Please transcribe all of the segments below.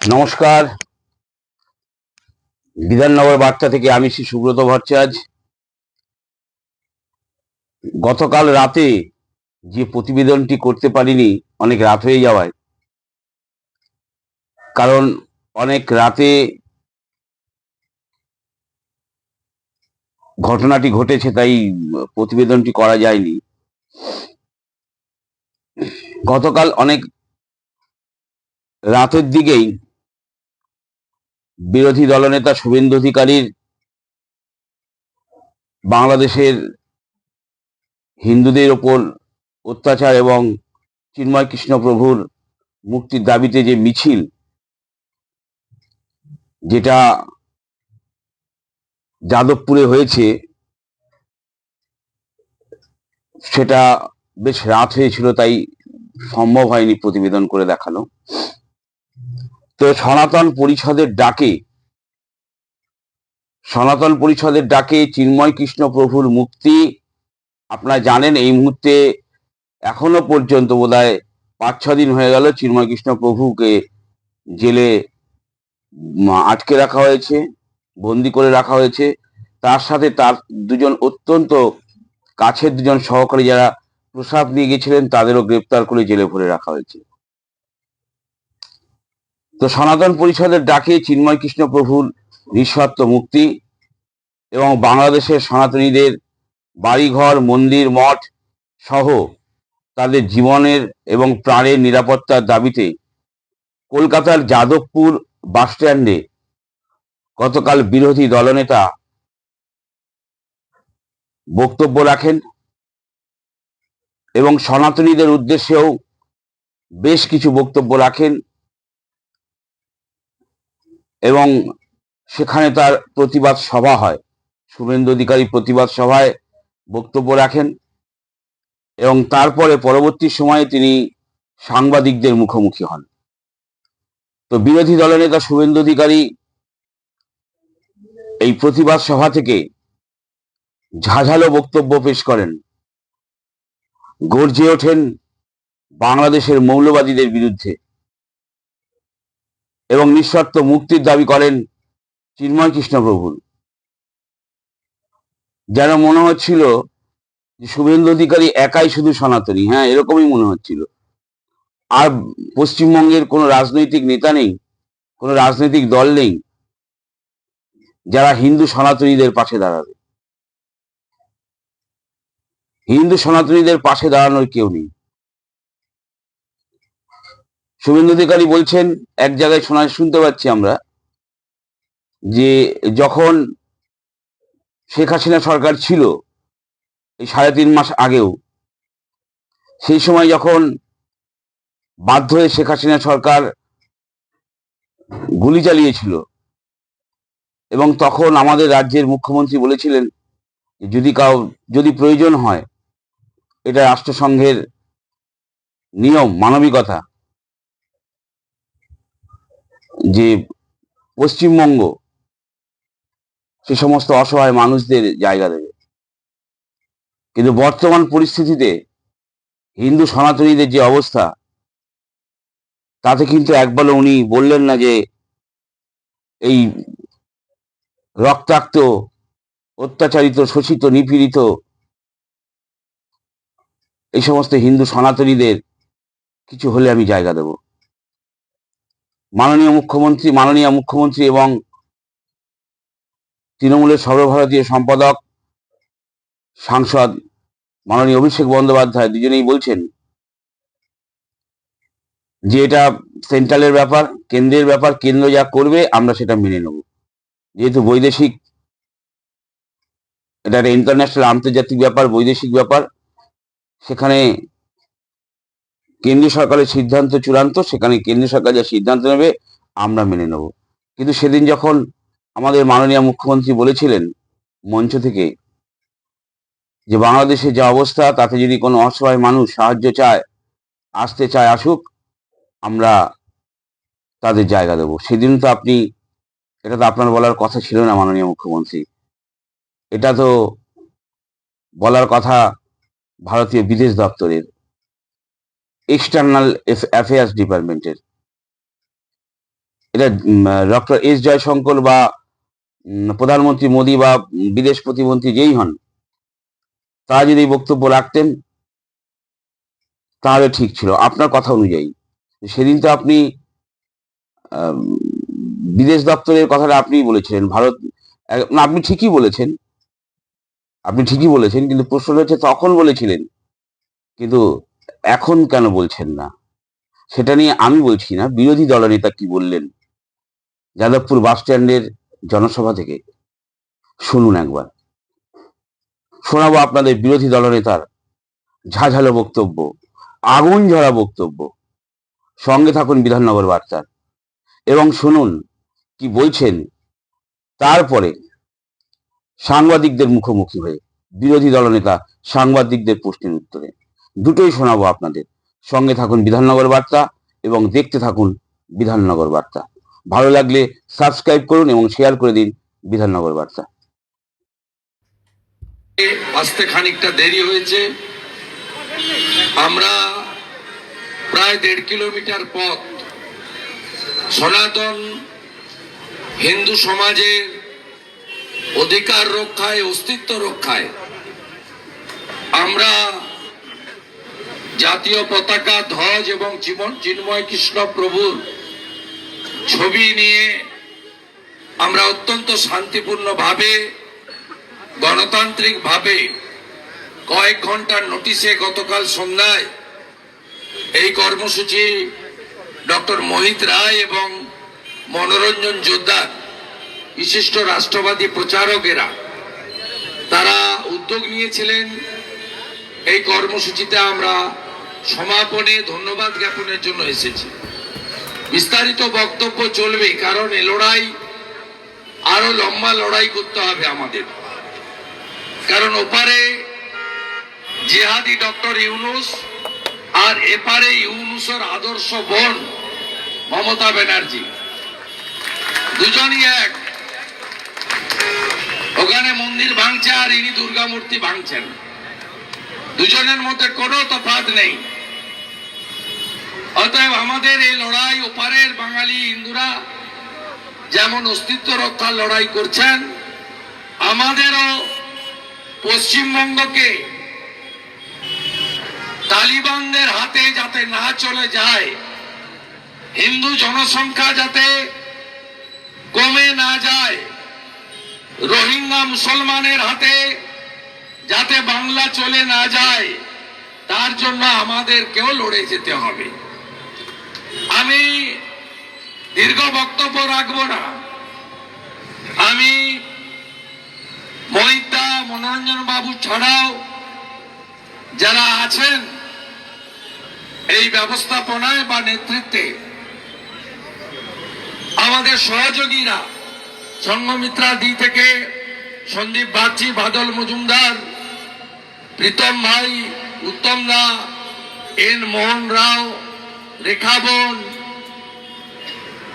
নমস্কার। বিধাননগর বার্তা থেকে আমি শ্রী সুব্রত ভট্টাচার্য। গতকাল রাতে যে প্রতিবেদনটি করতে পারিনি, অনেক রাত হয়ে যাওয়ায়। কারণ অনেক রাতে ঘটনাটি ঘটেছে, তাই প্রতিবেদনটি করা যায়নি। গতকাল অনেক রাতের দিকেই বিরোধী দলনেতা শুভেন্দু অধিকারীর বাংলাদেশের হিন্দুদের ওপর অত্যাচার এবং চিন্ময় কৃষ্ণ প্রভুর মুক্তির দাবিতে যে মিছিল, যেটা যাদবপুরে হয়েছে, সেটা বেশ রাত হয়েছিল, তাই সম্ভব হয়নি প্রতিবেদন করে দেখানো। তো সনাতন পরিষদের ডাকে, সনাতন পরিষদের ডাকে চিন্ময় কৃষ্ণ প্রভুর মুক্তি আপনারা জানেন এই মুহূর্তে এখনও পর্যন্ত বোধহয় পাঁচ, ছ দিন হয়ে গেল চিন্ময় কৃষ্ণ প্রভুকে জেলে আটকে রাখা হয়েছে, বন্দি করে রাখা হয়েছে। তার সাথে তার দুজন অত্যন্ত কাছের দুজন সহকারী যারা প্রসাদ নিয়ে গেছিলেন, তাদেরও গ্রেপ্তার করে জেলে ভরে রাখা হয়েছে। তো সনাতন পরিষদের ডাকে চিন্ময় কৃষ্ণ প্রভুর নিঃস্বার্থ মুক্তি এবং বাংলাদেশের সনাতনীদের বাড়িঘর, মন্দির, মঠ সহ তাদের জীবনের এবং প্রাণের নিরাপত্তার দাবিতে কলকাতার যাদবপুর বাসস্ট্যান্ডে গতকাল বিরোধী দলনেতা বক্তব্য রাখেন এবং সনাতনীদের উদ্দেশ্যেও বেশ কিছু বক্তব্য রাখেন। এবং সেখানে তার প্রতিবাদ সভা হয়। শুভেন্দু অধিকারী প্রতিবাদ সভায় বক্তব্য রাখেন এবং তারপরে পরবর্তী সময়ে তিনি সাংবাদিকদের মুখোমুখি হন। তো বিরোধী দলনেতা শুভেন্দু অধিকারী এই প্রতিবাদ সভা থেকে ঝাঝালো বক্তব্য পেশ করেন। গর্জে ওঠেন বাংলাদেশের মৌলবাদীদের বিরুদ্ধে। এবং নিঃশর্ত মুক্তির দাবি করেন চিন্ময় কৃষ্ণ প্রভুর যেন মনে হচ্ছিল যে শুভেন্দু অধিকারী একাই শুধু সনাতনী। হ্যাঁ এরকমই মনে হচ্ছিল। আর পশ্চিমবঙ্গের কোনো রাজনৈতিক নেতা নেই, কোনো রাজনৈতিক দল নেই, যারা হিন্দু সনাতনীদের পাশে দাঁড়াবে। হিন্দু সনাতনীদের পাশে দাঁড়ানোর কেউ নেই। শুভেন্দু অধিকারী বলছেন, এক জায়গায় শোনা, শুনতে পাচ্ছি আমরা, যে যখন শেখ হাসিনা সরকার ছিল, এই সাড়ে তিন মাস আগেও, সেই সময় যখন বাধ্য হয়ে শেখ হাসিনা সরকার গুলি চালিয়েছিল, এবং তখন আমাদের রাজ্যের মুখ্যমন্ত্রী বলেছিলেন, যদি কাউ, যদি প্রয়োজন হয়, এটা রাষ্ট্রসংঘের নিয়ম, মানবিকতা যে পশ্চিমবঙ্গ, সে সমস্ত অসহায় মানুষদের জায়গা দেবে। কিন্তু বর্তমান পরিস্থিতিতে হিন্দু সনাতনীদের যে অবস্থা, তাতে কিন্তু একবারও উনি বললেন না যে এই রক্তাক্ত, অত্যাচারিত, শোষিত, নিপীড়িত এই সমস্ত হিন্দু সনাতনীদের কিছু হলে আমি জায়গা দেব। মাননীয় মুখ্যমন্ত্রী মাননীয় মুখ্যমন্ত্রী এবং তৃণমূলের সর্বভারতীয় সম্পাদক, সাংসদ মাননীয় অভিষেক বন্দ্যোপাধ্যায়, দুজনেই বলছেন যে এটা সেন্ট্রালের ব্যাপার, কেন্দ্রের ব্যাপার, কেন্দ্র যা করবে, আমরা সেটা মেনে নেব। যেহেতু বৈদেশিক, এটা একটা ইন্টারন্যাশনাল আন্তর্জাতিক ব্যাপার, বৈদেশিক ব্যাপার, সেখানে কেন্দ্রীয় সরকারের সিদ্ধান্ত চূড়ান্ত, সেখানে কেন্দ্রীয় সরকার যা সিদ্ধান্ত নেবে, আমরা মেনে নেব। কিন্তু সেদিন যখন আমাদের মাননীয় মুখ্যমন্ত্রী বলেছিলেন মঞ্চ থেকে যে বাংলাদেশের যে অবস্থা, তাতে যদি কোনো অসহায় মানুষ সাহায্য চায়, আসতে চায়, আসুক, আমরা তাদের জায়গা দেব। সেদিন তো আপনি, এটা তো আপনার বলার কথা ছিল না মাননীয় মুখ্যমন্ত্রী। এটা তো বলার কথা ভারতীয় বিদেশ দপ্তরের এক্সটার্নাল অ্যাফেয়ার্স ডিপার্টমেন্টের এটা ডক্টর এস জয়শঙ্কর বা প্রধানমন্ত্রী মোদী বা বিদেশ প্রতিমন্ত্রী যেই হন তারা যদি বক্তব্য রাখতেন তাহলে ঠিক ছিল। আপনার কথা অনুযায়ী সেদিন তো আপনি বিদেশ দপ্তরের কথাটা আপনিই বলেছিলেন। ভারত না, আপনি ঠিকই বলেছেন। আপনি ঠিকই বলেছেন কিন্তু প্রশ্ন হচ্ছে তখন বলেছিলেন কিন্তু এখন কেন বলছেন না? সেটা নিয়ে আমি বলছি না, বিরোধী দলনেতা কি বললেন? যাদবপুর বাস স্ট্যান্ডের জনসভা থেকে। শুনুন একবার। শোনাবো আপনাদের বিরোধী দলনেতার ঝাঝালো বক্তব্য, আগুন ঝরা বক্তব্য। সঙ্গে থাকুন বিধাননগর বার্তার। এবং শুনুন কি বলছেন তারপরে সাংবাদিকদের মুখোমুখি হয়ে বিরোধী দলনেতা সাংবাদিকদের প্রশ্নের উত্তরে। দুটোই শোনাবো আপনাদের। সঙ্গে থাকুন বিধাননগর বার্তা এবং দেখতে থাকুন বিধাননগর বার্তা। ভালো লাগলে সাবস্ক্রাইব করুন এবং শেয়ার করে দিন বিধাননগর বার্তা। আসতে খানিকটা দেরি হয়েছে। আমরা প্রায় দেড় কিলোমিটার পথ সনাতন হিন্দু সমাজের অধিকার রক্ষায়, অস্তিত্ব রক্ষায় আমরা জাতীয় পতাকা, ধ্বজ এবং জীবন চিন্ময় কৃষ্ণ প্রভুর ছবি নিয়ে আমরা অত্যন্ত শান্তিপূর্ণভাবে গণতান্ত্রিক ভাবে কয়েক ঘণ্টার নোটিশে গতকাল সন্ধ্যায় এই কর্মসূচি ডক্টর মোহিত রায় এবং মনোরঞ্জন যোদ্ধার বিশিষ্ট রাষ্ট্রবাদী প্রচারকেরা, তারা উদ্যোগ নিয়েছিলেন। এই কর্মসূচিতে আমরা সমাপনে ধন্যবাদ জ্ঞাপনের জন্য এসেছি। বিস্তারিত বক্তব্য চলবে, কারণ এ লড়াই, আরও লম্বা লড়াই করতে হবে আমাদের। কারণ ওপারে জেহাদি ডক্টর ইউনুস আর এপারে ইউনুসের আদর্শ বোন মমতা ব্যানার্জি। দুজনই এক। ওখানে মন্দির ভাঙছে আর ইনি দুর্গা মূর্তি ভাঙছেন। দুজনের মধ্যে কোনো তফাৎ নেই। অতএব আমাদের এই লড়াই ওপারের বাঙালি হিন্দুরা যেমন অস্তিত্ব রক্ষার লড়াই করছেন, আমাদেরও পশ্চিমবঙ্গকে তালিবানদের হাতে যাতে না চলে যায়, হিন্দু জনসংখ্যা যাতে কমে না যায়, রোহিঙ্গা মুসলমানের হাতে যাতে বাংলা চলে না যায়, তার জন্য আমাদেরকেও লড়ে যেতে হবে। আমি দীর্ঘ বক্তব্য রাখব না। আমি মহিতা মনোরঞ্জন বাবু ছাড়াও যারা আছেন, এই ব্যবস্থাপনায় বা নেতৃত্বে, আমাদের সহযোগীরা সংঘমিত্রা দি থেকে সন্দীপ বাগচি, বাদল মজুমদার প্রীতম ভাই উত্তম দা এন মোহন রাও, রেখা বোন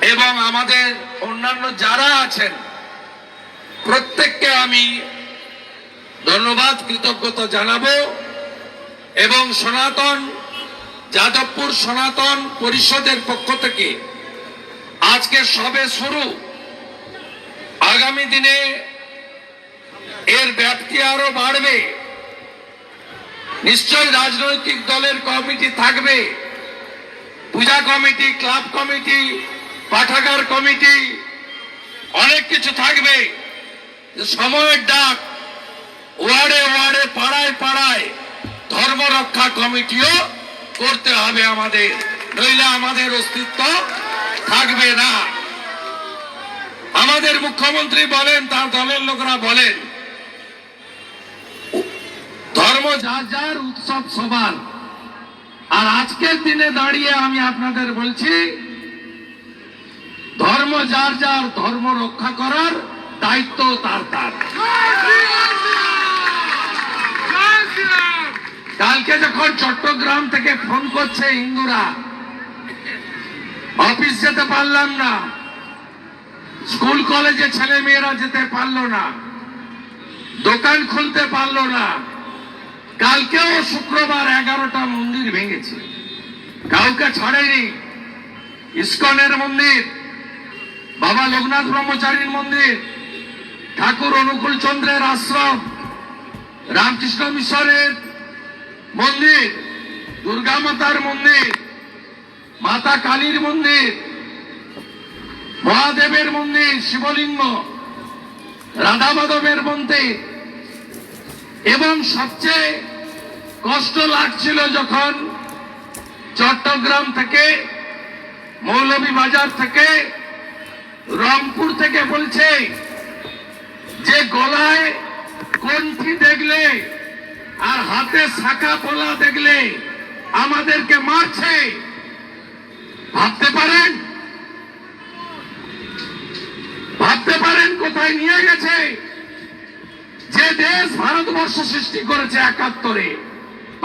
এবং আমাদের অন্যান্য যারা আছেন, প্রত্যেককে আমি ধন্যবাদ, কৃতজ্ঞতা জানাব এবং সনাতন, যাদবপুর সনাতন পরিষদের পক্ষ থেকে আজকে সবে শুরু। আগামী দিনে এর ব্যাপ্তি আরও বাড়বে। নিশ্চয় রাজনৈতিক দলের কমিটি থাকবে। পূজা কমিটি, ক্লাব কমিটি, পাঠাগার কমিটি, অনেক কিছু থাকবে। সময়ের ডাক, ওয়ার্ডে ওয়ার্ডে, পাড়ায় পাড়ায় ধর্ম রক্ষা কমিটিও করতে হবে আমাদের। নইলে আমাদের অস্তিত্ব থাকবে না। আমাদের মুখ্যমন্ত্রী বলেন, তার দলের লোকরা বলেন ধর্ম যার যার উৎসব সবার। আর আজকের দিনে দাঁড়িয়ে আমি আপনাদের বলছি, ধর্ম যার যার, ধর্ম রক্ষা করার দায়িত্ব তার তার। কালকে যখন চট্টগ্রাম থেকে ফোন করছে হিন্দুরা অফিস যেতে পারলাম না, স্কুল, কলেজে ছেলে মেয়েরা যেতে পারল না, দোকান খুলতে পারল না কালকেও শুক্রবার এগারোটা মন্দির ভেঙেছে। কাউকে ছাড়েনি। ইস্কনের মন্দির, বাবা লোকনাথ ব্রহ্মচারীর মন্দির, ঠাকুর অনুকূল চন্দ্রের আশ্রম, রামকৃষ্ণ মিশরের মন্দির, দুর্গা মাতার মন্দির, মাতা কালীর মন্দির, মহাদেবের মন্দির, শিবলিঙ্গ, রাধা মাধবের মন্দির এবং সবচেয়ে কষ্ট লাগছিল যখন চট্টগ্রাম থেকে মৌলভীবাজার থেকে, রংপুর থেকে বলছে যে গলায় কণ্ঠি দেখলে আর হাতে শাখা পোলা দেখলে আমাদেরকে মারছে। ভাবতে পারেন? ভাবতে পারেন কোথায় নিয়ে গেছে? যে দেশ ভারতবর্ষ সৃষ্টি করেছে একাত্তরে,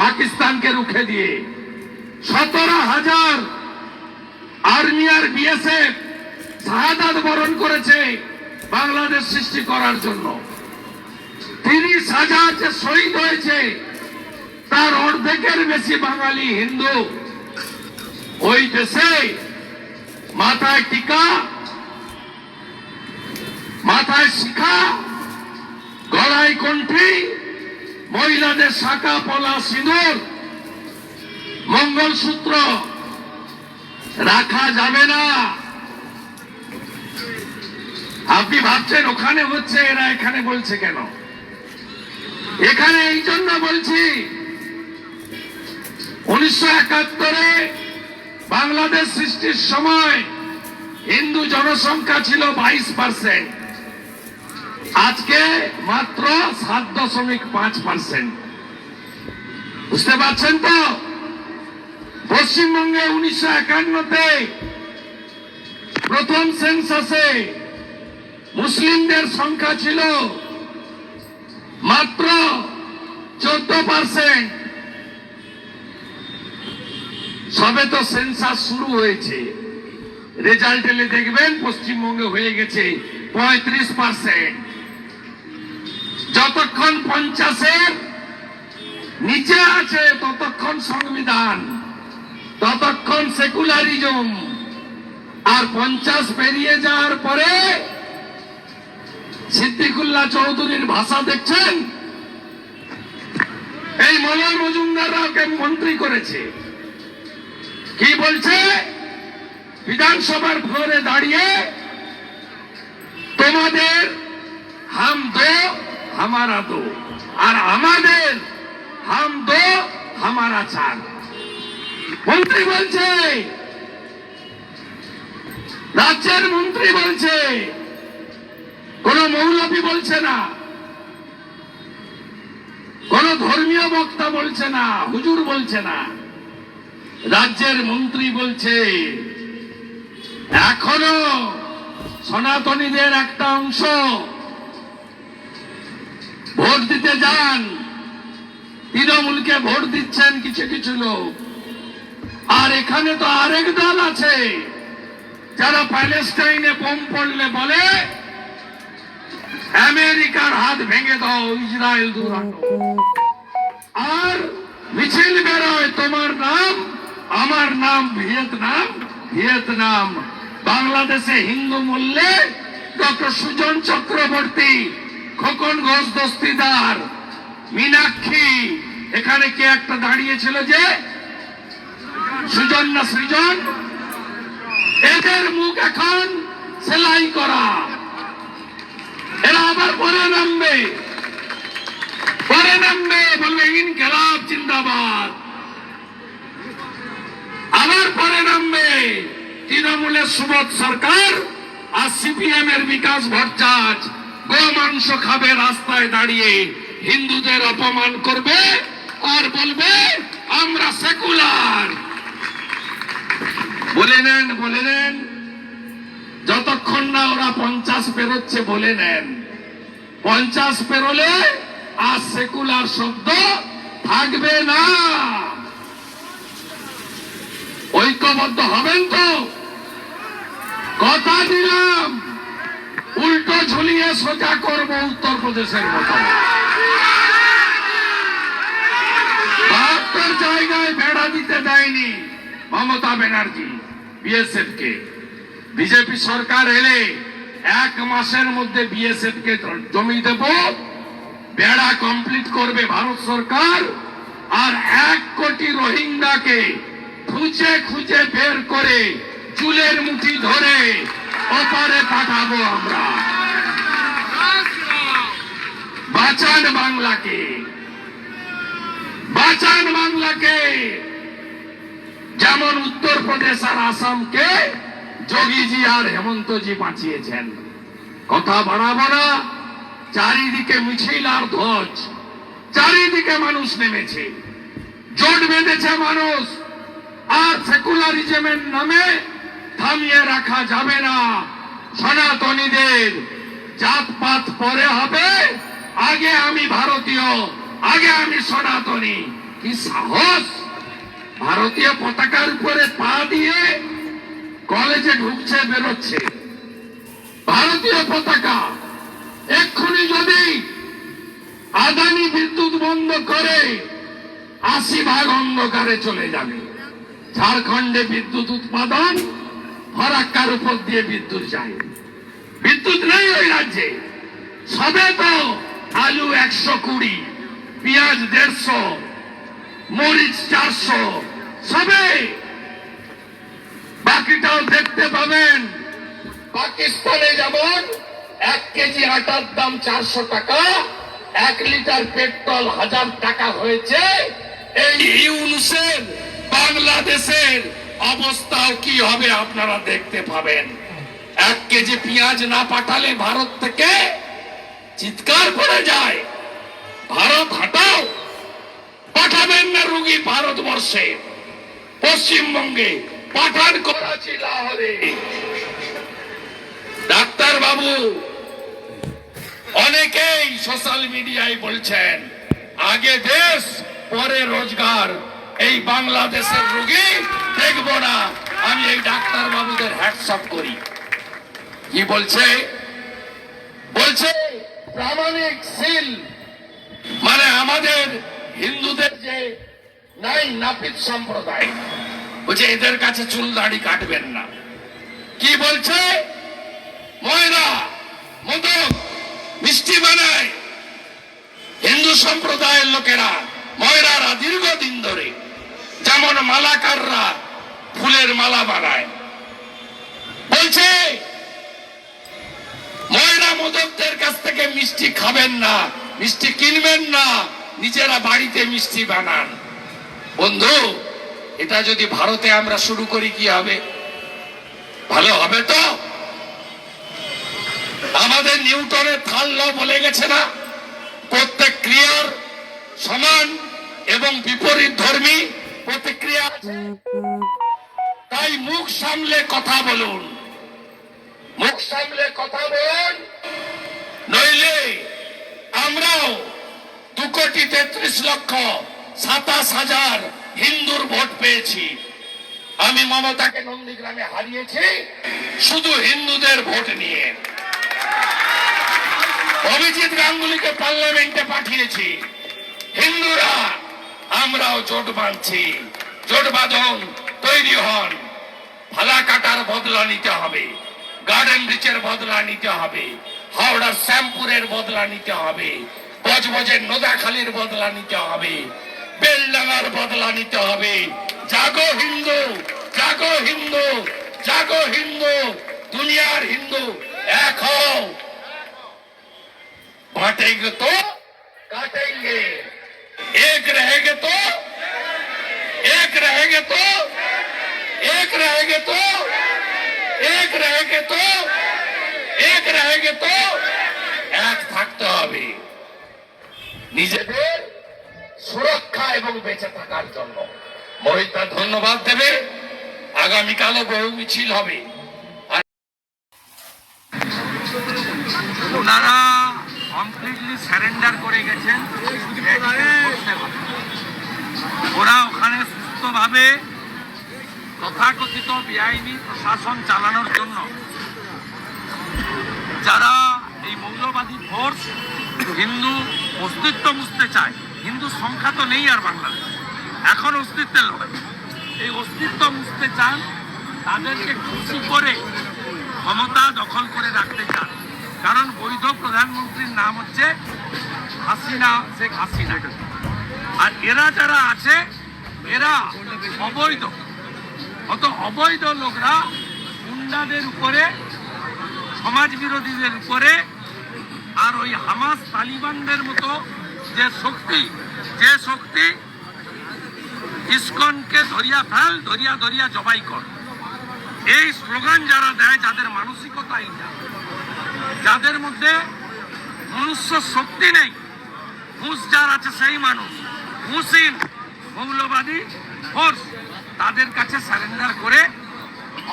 পাকিস্তানকে রুখে দিয়ে, সতেরো হাজার আর্মি আর বিএসএফ শাহাদাত বরণ করেছে বাংলাদেশ সৃষ্টি করার জন্য। তিরিশ হাজার যে শহীদ হয়েছে, তার অর্ধেকের বেশি বাঙালি হিন্দু। ওই দেশে মাথায় টিকা, মাথায় শিখা গলায় কণ্ঠি, মহিলাদের শাখা, পলা, সিঁদুর, মঙ্গলসূত্র রাখা যাবে না। আপনি ভাবছেন ওখানে হচ্ছে, এরা এখানে বলছে কেন? এখানে এই জন্য বলছি, উনিশশো একাত্তরে বাংলাদেশ সৃষ্টির সময় হিন্দু জনসংখ্যা ছিল বাইশ পার্সেন্ট আজকে মাত্র সাত দশমিক পাঁচ পার্সেন্ট। বুঝতে পারছেন তো? পশ্চিমবঙ্গে উনিশশো একান্নতে প্রথম সেন্সাসে মুসলিমদের সংখ্যা ছিল মাত্র চোদ্দ পার্সেন্ট। সবে তো সেন্সাস শুরু হয়েছে। রেজাল্ট এলে দেখবেন পশ্চিমবঙ্গে হয়ে গেছে পঁয়ত্রিশ পার্সেন্ট। যতক্ষণ পঞ্চাশের নিচে আছে, ততক্ষণ সংবিধান, ততক্ষণ সেকুলারিজম। আর পঞ্চাশ পেরিয়ে যাওয়ার পরে সিদ্দিকুল্লাহ চৌধুরীর ভাষা দেখছেন? এই মলয় মজুমদাররা ওকে মন্ত্রী করেছে? কি বলছে? বিধানসভার ফ্লোরে দাঁড়িয়ে তোমাদের হাম দো হামারা দো আর আমাদের হাম দো হামারা চার মন্ত্রী বলছে রাজ্যের মন্ত্রী বলছে কোন মৌলবী বলছে না কোন ধর্মীয় বক্তা বলছে না হুজুর বলছে না রাজ্যের মন্ত্রী বলছে এখনও সনাতনীদের একটা অংশ ভোট দিতে যান। তৃণমূলকে ভোট দিচ্ছেন কিছু কিছু লোক। আর এখানে তো আরেক দল আছে, যারা প্যালেস্টাইনে বোম পড়লে বলে, আমেরিকার হাত ভেঙে দাও, ইসরায়েল দুরাটো আর মিছিল বেরোয়, তোমার নাম, আমার নাম ভিয়েতনাম ভিয়েতনাম। বাংলাদেশে হিন্দু মূল্যে ডক্টর সুজন চক্রবর্তী খোকন ঘোষ দস্তিদার। মীনাক্ষী, এখানে কে একটা দাঁড়িয়েছিল যে? সুজন না সৃজন? এদের মুখ এখন সেলাই করা। এরা আবার পরে নামবে। পরে নামবে, বলবে, ইনকেলাব, জিন্দাবাদ। আবার পরে নামবে তৃণমূলের সুবোধ সরকার আর সিপিএম এর বিকাশ ভট্টাচ। গো খাবে রাস্তায় দাঁড়িয়ে। হিন্দুদের অপমান করবে আর বলবে, আমরা সেকুলার। বলে নেন বলে নেন। যতক্ষণ না ওরা পঞ্চাশ পেরোচ্ছে, বলে নেন। পঞ্চাশ পেরোলে আর সেকুলার শব্দ থাকবে না। ঐক্যবদ্ধ হবেন তো? কথা দিলাম। উল্টো ঝুলিয়ে সোজা করব উত্তরপ্রদেশের মতো। বাহাত্তর জায়গায় বেড়া দিতে দেয়নি মমতা ব্যানার্জি বিএসএফ কে বিজেপি সরকার এলে এক মাসের মধ্যে বিএসএফ কে জমি দেব, বেড়া কমপ্লিট করবে ভারত সরকার, আর এক কোটি রোহিঙ্গাকে খুঁজে খুঁজে বের করে চুলের মুঠি ধরে ওপারে পাঠাবো আমরা। বাঁচান বাংলাকে। বাঁচান বাংলাকে। যেমন উত্তরপ্রদেশ আর আসামকে যোগীজি আর হেমন্তজি বাঁচিয়েছেন। কথা বাড়াবো না। চারিদিকে মিছিল আর ধ্বজ। চারিদিকে মানুষ নেমেছে। জোট বেঁধেছে মানুষ। আর সেকুলারিজমের নামে থামিয়ে রাখা যাবে না। সনাতনীদের জাতপাত পরে হবে। আগে আমি ভারতীয়, আগে আমি সনাতনী। কি সাহস? ভারতীয় পতাকার উপরে পা দিয়ে কলেজে ঢুকছে, বেরোচ্ছে। ভারতীয় পতাকা, এক্ষুনি যদি আদানি বিদ্যুৎ বন্ধ করে, আশি ভাগ অন্ধকারে চলে যাবে। ঝাড়খণ্ডে বিদ্যুৎ উৎপাদন ফরাক্কার উপর দিয়ে বিদ্যুৎ যায়। বিদ্যুৎ নেই ওই রাজ্যে। সবে তো আলু একশো কুড়ি, পেঁয়াজ দেড়শো, মরিচ চারশো, সবে। বাকিটাও দেখতে পাবেন। পাকিস্তানে যেমন এক কেজি আটার দাম চারশো টাকা, এক লিটার পেট্রোল হাজার টাকা হয়েছে। এই ইউনুসের, বাংলাদেশের অবস্থাও কি হবে আপনারা দেখতে পাবেন। এক কেজি পেঁয়াজ না পাঠালে ভারত থেকে চিৎকার করে যায়। ভারত হাটাও। পাঠাবেন না রুগী ভারতবর্ষে। পশ্চিমবঙ্গে পাঠান করাচি লাহোরে। ডাক্তার বাবু অনেকেই সোশ্যাল মিডিয়ায় বলছেন, আগে দেশ, পরে রোজগার। এই বাংলাদেশের রোগী দেখব না। আমি এই ডাক্তার বাবুদের হ্যাটসঅপ করি। কি বলছে? বলছে, প্রামাণিক সিল। মানে আমাদের হিন্দুদের যে নাই নাপিত সম্প্রদায় বলছে এদের কাছে চুল দাড়ি কাটবেন না। কি বলছে? ময়রা মদক, মিষ্টি বানায়। হিন্দু সম্প্রদায়ের লোকেরা ময়রারা দীর্ঘদিন ধরে যেমন মালাকাররা ফুলের মালা বানায়। বলছে ময়রা মোদকদের কাছ থেকে মিষ্টি খাবেন না, মিষ্টি কিনবেন না, নিজেরা বাড়িতে মিষ্টি বানান। বন্ধু, এটা যদি ভারতে আমরা শুরু করি, কি হবে? ভালো হবে তো? আমাদের নিউটনের থাল ল বলে গেছে না? প্রত্যেক ক্রিয়ার সমান এবং বিপরীত ধর্মী প্রতিক্রিয়া আছে। তাই মুখ সামলে কথা বলুন। মুখ সামলে কথা বলুন। নইলে আমরাও দু কোটি তেত্রিশ লক্ষ সাতাশ হাজার হিন্দুর ভোট পেয়েছি। আমি মমতাকে নন্দীগ্রামে হারিয়েছি, শুধু হিন্দুদের ভোট নিয়ে। অভিজিৎ গাঙ্গুলিকে পার্লামেন্টে পাঠিয়েছি। হিন্দুরা আমরাও জোট বাঁধছি। জোট বাঁধন তৈরি হন। ফালা কাটার বদলা নিতে হবে। গার্ডেন রিচের বদলা নিতে হবে। হাওড়ার শ্যামপুরের বদলা নিতে হবে। বজবজের নোদাখালির বদলা নিতে হবে। বেলডাঙার বদলা নিতে হবে। জাগো হিন্দু জাগো হিন্দু জাগো হিন্দু, দুনিয়ার হিন্দু এখন হও। তো, কাটেঙ্গে। एक रहेंगे तो एक रहेंगे तो एक रहेंगे तो एक रहेंगे तो এক रहेंगे तो এক থাকতে হবে নিজেদের সুরক্ষা এবং বেঁচে থাকার জন্য মহিতা ধন্যবাদ দেবে আগামীকালও বহু মিছিল হবে ওনারা কমপ্লিটলি স্যারেন্ডার করে গেছেন ওরা ওখানে সুস্থভাবে তথাকথিত বেআইনি প্রশাসন চালানোর জন্য যারা এই মৌলবাদী ফোর্স হিন্দু অস্তিত্ব মুছতে চায়, হিন্দু সংখ্যা তো নেই আর বাংলাদেশ। এখন অস্তিত্বের লড়াই। এই অস্তিত্ব মুছতে চান, তাদেরকে খুশি করে ক্ষমতা দখল করে রাখতে চান। কারণ বৈধ প্রধানমন্ত্রীর নাম হচ্ছে হাসিনা, শেখ হাসিনা। আর এরা যারা আছে, এরা অবৈধ। অত অবৈধ লোকরা গুন্ডাদের উপরে সমাজ বিরোধীদের উপরে, আর ওই হামাস তালিবানদের মতো যে শক্তি যে শক্তি ইস্কনকে ধরিয়া ফেল, ধরিয়া ধরিয়া জবাই কর। এই স্লোগান যারা দেয়, যাদের মানসিকতা এইটা যাদের মধ্যে মনুষ্য শক্তি নেই হুঁশ যার আছে সেই মানুষ। হুসিন মৌলবাদী ফোর্স তাদের কাছে সারেন্ডার করে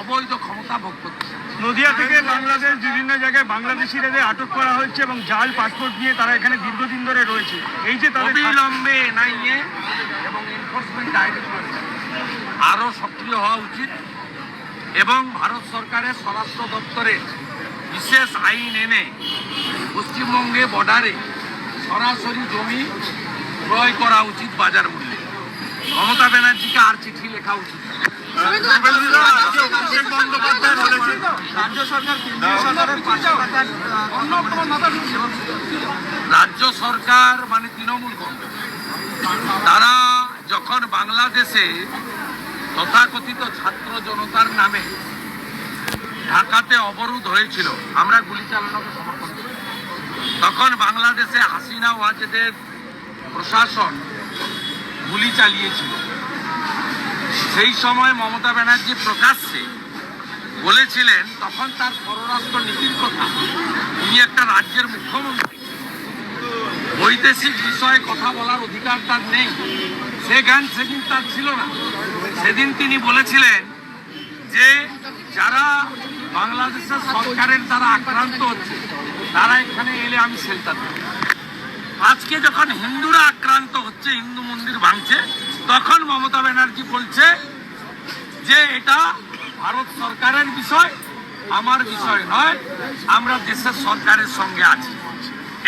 অবৈধ ক্ষমতা ভোগ করতে। নদিয়া থেকে বাংলাদেশ বিভিন্ন জায়গায় বাংলাদেশিদের আটক করা হয়েছে এবং জাল পাসপোর্ট নিয়ে তারা এখানে দীর্ঘদিন ধরে রয়েছে। এই যে তাদের অবিলম্বে এনআইএ এবং এনফোর্সমেন্ট ডাইরেক্টরেট আরও সক্রিয় হওয়া উচিত এবং ভারত সরকারের স্বরাষ্ট্র দপ্তরের বিশেষ আইন এনে পশ্চিমবঙ্গে বর্ডারে সরাসরি জমি ক্রয় করা উচিত বাজার মূল্যে। মমতা ব্যানার্জিকে আর চিঠি লেখা উচিত রাজ্য সরকার মানে তৃণমূল কংগ্রেস। তারা যখন বাংলাদেশে তথাকথিত ছাত্র জনতার নামে ঢাকাতে অবরোধ হয়েছিল। আমরা গুলি চালানোকে সমর্থন তখন বাংলাদেশে হাসিনা ওয়াজেদের প্রশাসন গুলি চালিয়েছিল। সেই সময় মমতা ব্যানার্জি প্রকাশ্যে বলেছিলেন, তখন তার পররাষ্ট্র নীতির কথা। তিনি একটা রাজ্যের মুখ্যমন্ত্রী। বৈদেশিক বিষয়ে কথা বলার অধিকার তার নেই। সে জ্ঞান সেদিন তার ছিল না। সেদিন তিনি বলেছিলেন যে, যারা বাংলাদেশের সরকারের দ্বারা আক্রান্ত হচ্ছে, তারা এখানে এলে আমি শেল্টার আজকে যখন হিন্দুরা আক্রান্ত হচ্ছে, হিন্দু মন্দির ভাঙছে, তখন মমতা ব্যানার্জি বলছে যে এটা ভারত সরকারের বিষয়, আমার বিষয় নয়, আমরা দেশের সরকারের সঙ্গে আছি।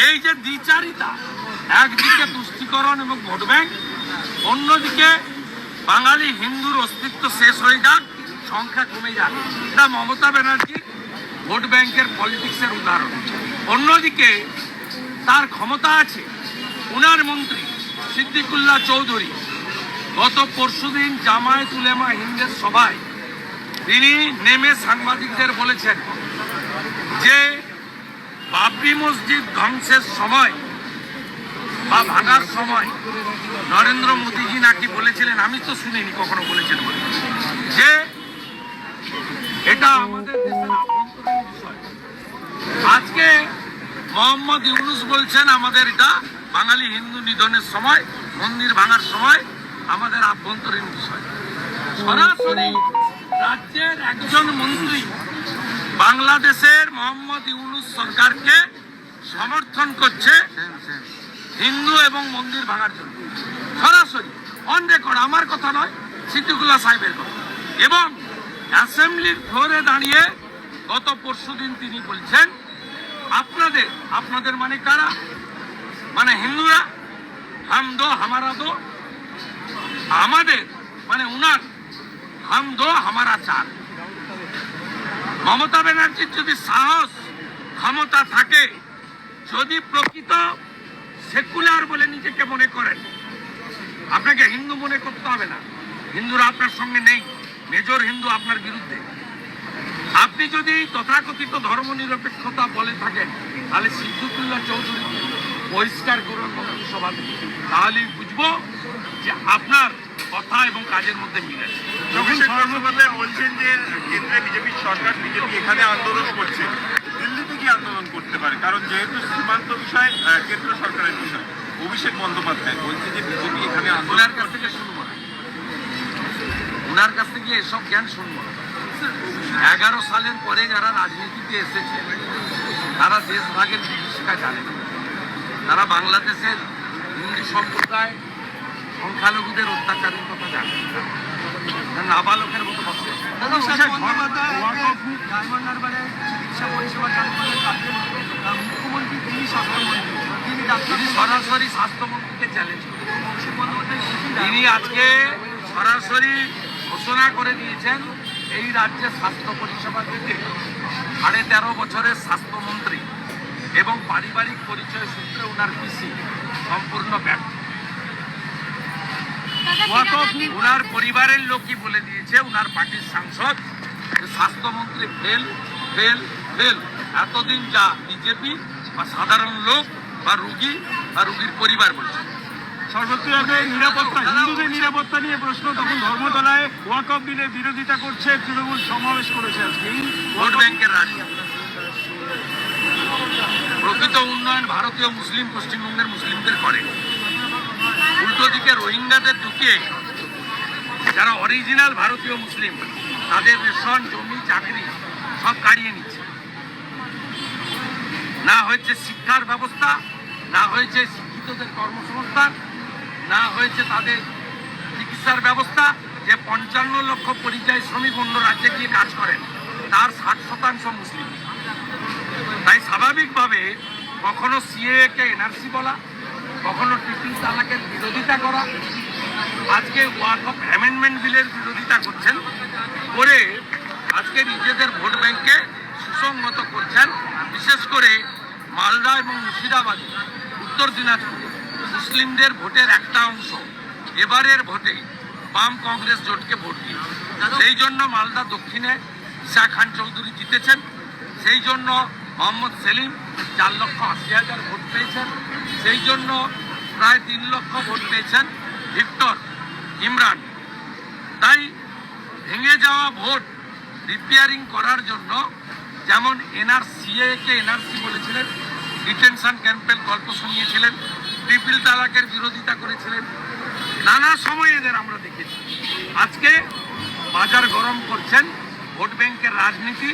এই যে দ্বিচারিতা, একদিকে তুষ্টিকরণ এবং ভোট ব্যাংক, অন্যদিকে বাঙালি হিন্দুর অস্তিত্ব শেষ হয়ে যাক সংখ্যা কমে যাক। এটা মমতা ব্যানার্জির ভোট ব্যাংকের পলিটিক্সের উদাহরণ। অন্যদিকে তার ক্ষমতা আছে উনার মন্ত্রী সিদ্দিকুল্লাহ চৌধুরী। গত পরশুদিন জামায়াত উলেমা হিন্দের সভায় তিনি নেমে সাংবাদিকদের বলেছেন যে, বাবরি মসজিদ ধ্বংসের সময় বা ভাঙার সময় নরেন্দ্র মোদীজি নাকি বলেছিলেন, আমি তো শুনিনি, কখনো বলেছেন বলে। যে এটা আমাদের দেশের আভ্যন্তরীণ আজকে মোহাম্মদ ইউনুস বলছেন, আমাদের এটা বাঙালি হিন্দু নিধনের সময়, মন্দির ভাঙার সময়, আমাদের আভ্যন্তরীণ বিষয়। সরাসরি রাজ্যের একজন মন্ত্রী বাংলাদেশের মোহাম্মদ ইউনুস সরকারকে সমর্থন করছে হিন্দু এবং মন্দির ভাঙার জন্য। সরাসরি অন রেকর্ড আমার কথা নয়, সিদ্দিকুল্লাহ সাহেবের কথা। এবং অ্যাসেম্বলির ফ্লোরে দাঁড়িয়ে গত পরশুদিন তিনি বলছেন, আপনাদের আপনাদের মানে কারা? মানে হিন্দুরা? হাম দো, হামারা দো? আমাদের মানে উনার, হাম দো, হামারা চার। মমতা ব্যানার্জির যদি সাহস, ক্ষমতা থাকে, যদি প্রকৃত সেকুলার বলে নিজেকে মনে করেন, আপনাকে হিন্দু মনে করতে হবে না। হিন্দুরা আপনার সঙ্গে নেই। মেজর হিন্দু আপনার বিরুদ্ধে। আপনি যদি তথাকথিত ধর্মনিরপেক্ষতা বলে থাকেন তাহলে সিদ্দিকুল্লাহ চৌধুরী বহিষ্কার করুন মন্ত্রিসভা থেকে তাহলেই বুঝব যে আপনার কথা এবং কাজের মধ্যে মিল আছে। অভিষেক বন্দ্যোপাধ্যায় বলছেন যে কেন্দ্রে বিজেপির সরকার বিজেপি এখানে আন্দোলন করছে দিল্লিতে কি আন্দোলন করতে পারে? কারণ যেহেতু সীমান্ত বিষয় কেন্দ্র সরকারের বিষয় অভিষেক বন্দ্যোপাধ্যায় বলছে যে বিজেপি এখানে আন্দোলন কাছ থেকে শুনব। না ওনার কাছ থেকে এসব জ্ঞান শুনব এগারো সালের পরে যারা রাজনীতিতে এসেছে তারা দেশভাগের বিভীষিকা জানে তারা বাংলাদেশের হিন্দু সম্প্রদায় সংখ্যালঘুদের অত্যাচারের কথা জানে নাবালকের মতো মুখ্যমন্ত্রী তিনি স্বাস্থ্যমন্ত্রী তিনি সরাসরি স্বাস্থ্যমন্ত্রীকে চ্যালেঞ্জ তিনি আজকে সরাসরি ঘোষণা করে দিয়েছেন এই রাজ্যে স্বাস্থ্য পরিষেবা দিতে সাড়ে তেরো বছরের স্বাস্থ্যমন্ত্রী এবং পারিবারিক পরিচয় সূত্রে ওনার পিসি সম্পূর্ণ ব্যর্থ। ওনার পরিবারের লোকই বলে দিয়েছে ওনার পার্টির সাংসদ স্বাস্থ্যমন্ত্রী ফেল ফেল ফেল। এতদিন যা বিজেপি বা সাধারণ লোক বা রুগী বা রুগীর পরিবার বলছে। সর্বত্রভাবে নিরাপত্তা, হিন্দুদের নিরাপত্তা নিয়ে প্রশ্ন, তখন ধর্মতলায় ওয়াকফ বিলের বিরোধিতা করছে তৃণমূল সমাবেশ করেছে আজকে। ভোট ব্যাংকের প্রকৃত উন্নয়ন ভারতীয় মুসলিম, পশ্চিমবঙ্গের মুসলিমদের করে। উল্টো দিকে রোহিঙ্গাদের ঢুকিয়ে যারা অরিজিনাল ভারতীয় মুসলিম, তাদের রেশন, জমি, চাকরি সব কাড়িয়ে নিচ্ছে। না হয়েছে শিক্ষার ব্যবস্থা, না হয়েছে শিক্ষিতদের কর্মসংস্থান না হয়েছে তাদের চিকিৎসার ব্যবস্থা, যে পঞ্চান্ন লক্ষ পরিযায়ী শ্রমিক অন্য রাজ্যে গিয়ে কাজ করেন, তার ষাট শতাংশ মুসলিম। তাই স্বাভাবিকভাবে কখনো সিএ কে এনআরসি বলা, কখনো ট্রিপল তালাকের বিরোধিতা করা, আজকে ওয়ার্ক অফ অ্যামেন্ডমেন্ট বিলের বিরোধিতা করছেন, করে আজকে নিজেদের ভোট ব্যাংকে সুসংগত করছেন, বিশেষ করে মালদা এবং মুর্শিদাবাদে, উত্তর দিনাজপুরে। মুসলিমদের ভোটের একটা অংশ, এবারের ভোটে বাম কংগ্রেস জোটকে ভোট দিয়েছে। সেই জন্য মালদা দক্ষিণে শাহ খান চৌধুরী জিতেছেন। সেই জন্য মোহাম্মদ সেলিম চার লক্ষ আশি হাজার ভোট পেয়েছেন। সেই জন্য প্রায় তিন লক্ষ ভোট পেয়েছেন ভিক্টর ইমরান। তাই ভেঙে যাওয়া ভোট রিপেয়ারিং করার জন্য যেমন এনআরসিএ কে এনআরসি বলেছিলেন, ডিটেনশন ক্যাম্পের গল্প শুনিয়েছিলেন ট্রিপল তালাকের বিরোধিতা করেছিলেন। নানা সময় এদের আমরা দেখেছি। আজকে বাজার গরম করছেন ভোট ব্যাংকের রাজনীতি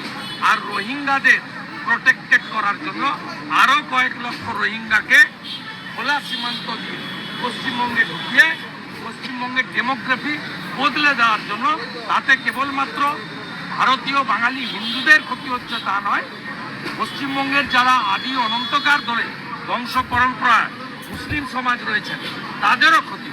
আর রোহিঙ্গাদের প্রোটেক্টেড করার জন্য আরও কয়েক লক্ষ রোহিঙ্গাকে খোলা সীমান্ত দিয়ে পশ্চিমবঙ্গে ঢুকিয়ে পশ্চিমবঙ্গের ডেমোগ্রাফি বদলে দেওয়ার জন্য তাতে কেবলমাত্র ভারতীয় বাঙালি হিন্দুদের ক্ষতি হচ্ছে তা নয়, পশ্চিমবঙ্গের যারা আদি অনন্তকার ধরে বংশ পরম্পরা মুসলিম সমাজ রয়েছেন তাদেরও ক্ষতি।